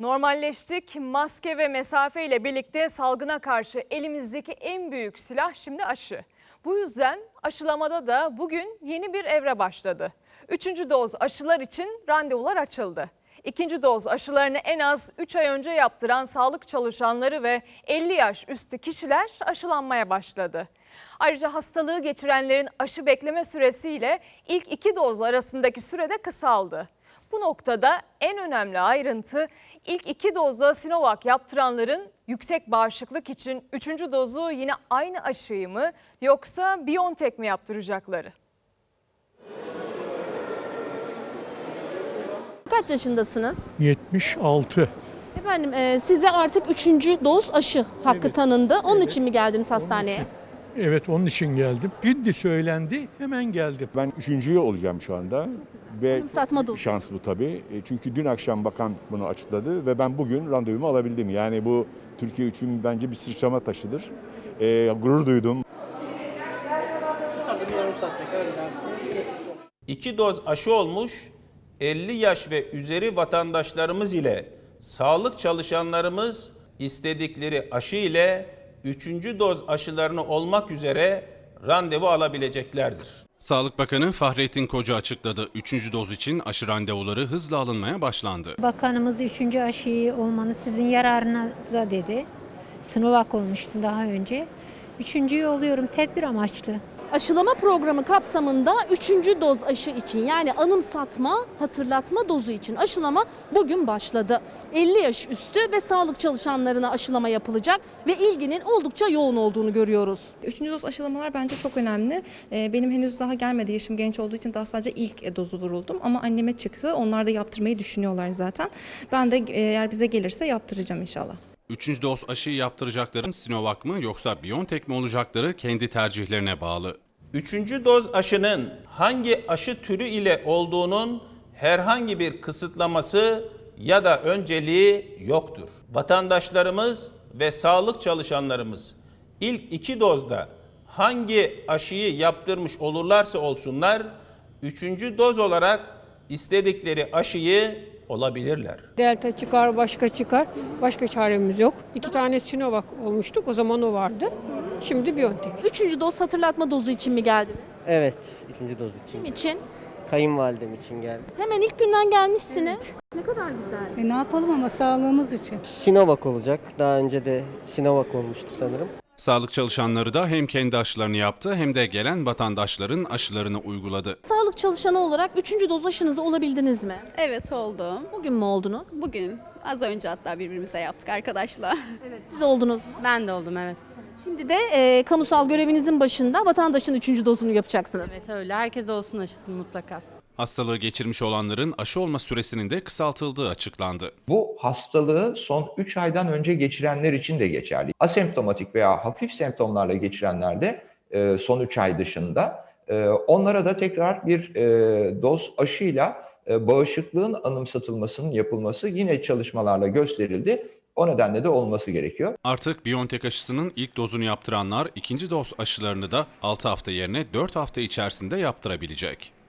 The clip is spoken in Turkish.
Normalleştik. Maske ve mesafe ile birlikte salgına karşı elimizdeki en büyük silah şimdi aşı. Bu yüzden aşılamada da bugün yeni bir evre başladı. Üçüncü doz aşılar için randevular açıldı. İkinci doz aşılarını en az 3 ay önce yaptıran sağlık çalışanları ve 50 yaş üstü kişiler aşılanmaya başladı. Ayrıca hastalığı geçirenlerin aşı bekleme süresiyle ilk iki doz arasındaki sürede kısaldı. Bu noktada en önemli ayrıntı ilk iki dozda Sinovac yaptıranların yüksek bağışıklık için üçüncü dozu yine aynı aşıyı mı yoksa BioNTech mi yaptıracakları? Kaç yaşındasınız? 76. Efendim e, size artık üçüncü doz aşı hakkı Evet. tanındı. Onun Evet. için mi geldiniz hastaneye? Evet onun için geldim. Şimdi söylendi hemen geldim. Ben üçüncüyü olacağım şu anda ve Satma dozu. şans bu tabii. E, Çünkü dün akşam bakan bunu açıkladı ve ben bugün randevumu alabildim. Yani bu Türkiye için bence bir sıçrama taşıdır. E, gurur duydum. İki doz aşı olmuş 50 yaş ve üzeri vatandaşlarımız ile sağlık çalışanlarımız istedikleri aşı ile 3. doz aşılarını olmak üzere randevu alabileceklerdir. Sağlık Bakanı Fahrettin Koca açıkladı. Üçüncü doz için aşı randevuları hızla alınmaya başlandı. Bakanımız üçüncü aşıyı olmanız sizin yararınıza dedi. Sinovac olmuştum daha önce. Üçüncüyü oluyorum tedbir amaçlı. Aşılama programı kapsamında üçüncü doz aşı için yani anımsatma, hatırlatma dozu için aşılama bugün başladı. 50 yaş üstü ve sağlık çalışanlarına aşılama yapılacak ve ilginin oldukça yoğun olduğunu görüyoruz. Üçüncü doz aşılamalar bence çok önemli. Ee, Benim henüz daha gelmedi. Yaşım genç olduğu için daha sadece ilk e, dozu vuruldum. Ama anneme çıktı. Onlar da yaptırmayı düşünüyorlar zaten. Ben de e, eğer bize gelirse yaptıracağım inşallah. Üçüncü doz aşıyı yaptıracakların Sinovac mı yoksa BioNTech mi olacakları kendi tercihlerine bağlı. Üçüncü doz aşının hangi aşı türü ile olduğunun herhangi bir kısıtlaması ya da önceliği yoktur. Vatandaşlarımız ve sağlık çalışanlarımız ilk iki dozda hangi aşıyı yaptırmış olurlarsa olsunlar, üçüncü doz olarak istedikleri aşıyı olabilirler. Delta çıkar, başka çıkar. Başka çaremiz yok. İki tane Sinovac olmuştuk. O zaman o vardı. Şimdi BioNTech. Üçüncü doz hatırlatma dozu için mi geldiniz? Evet, ikinci doz için. Kim için? Kayınvalidem için geldim. Hemen ilk günden gelmişsiniz. Ne kadar güzel. E ne yapalım ama sağlığımız için. Sinovac olacak. Daha önce de Sinovac olmuştu sanırım. Sağlık çalışanları da hem kendi aşılarını yaptı hem de gelen vatandaşların aşılarını uyguladı. Sağlık çalışanı olarak üçüncü doz aşınızı olabildiniz mi? Evet oldum. Bugün mü oldunuz? Bugün az önce hatta birbirimize yaptık arkadaşla. Evet. Siz oldunuz mu? Ben de oldum evet. Şimdi de e, kamusal görevinizin başında vatandaşın üçüncü dozunu yapacaksınız. Evet öyle. Herkes olsun aşısı mutlaka. Hastalığı geçirmiş olanların aşı olma süresinin de kısaltıldığı açıklandı. Bu hastalığı son 3 aydan önce geçirenler için de geçerli. Asemptomatik veya hafif semptomlarla geçirenler de e, son 3 ay dışında e, onlara da tekrar bir e, doz aşıyla bağışıklığın anımsatılmasının yapılması yine çalışmalarla gösterildi. O nedenle de olması gerekiyor. Artık BioNTech aşısının ilk dozunu yaptıranlar ikinci doz aşılarını da 6 hafta yerine 4 hafta içerisinde yaptırabilecek.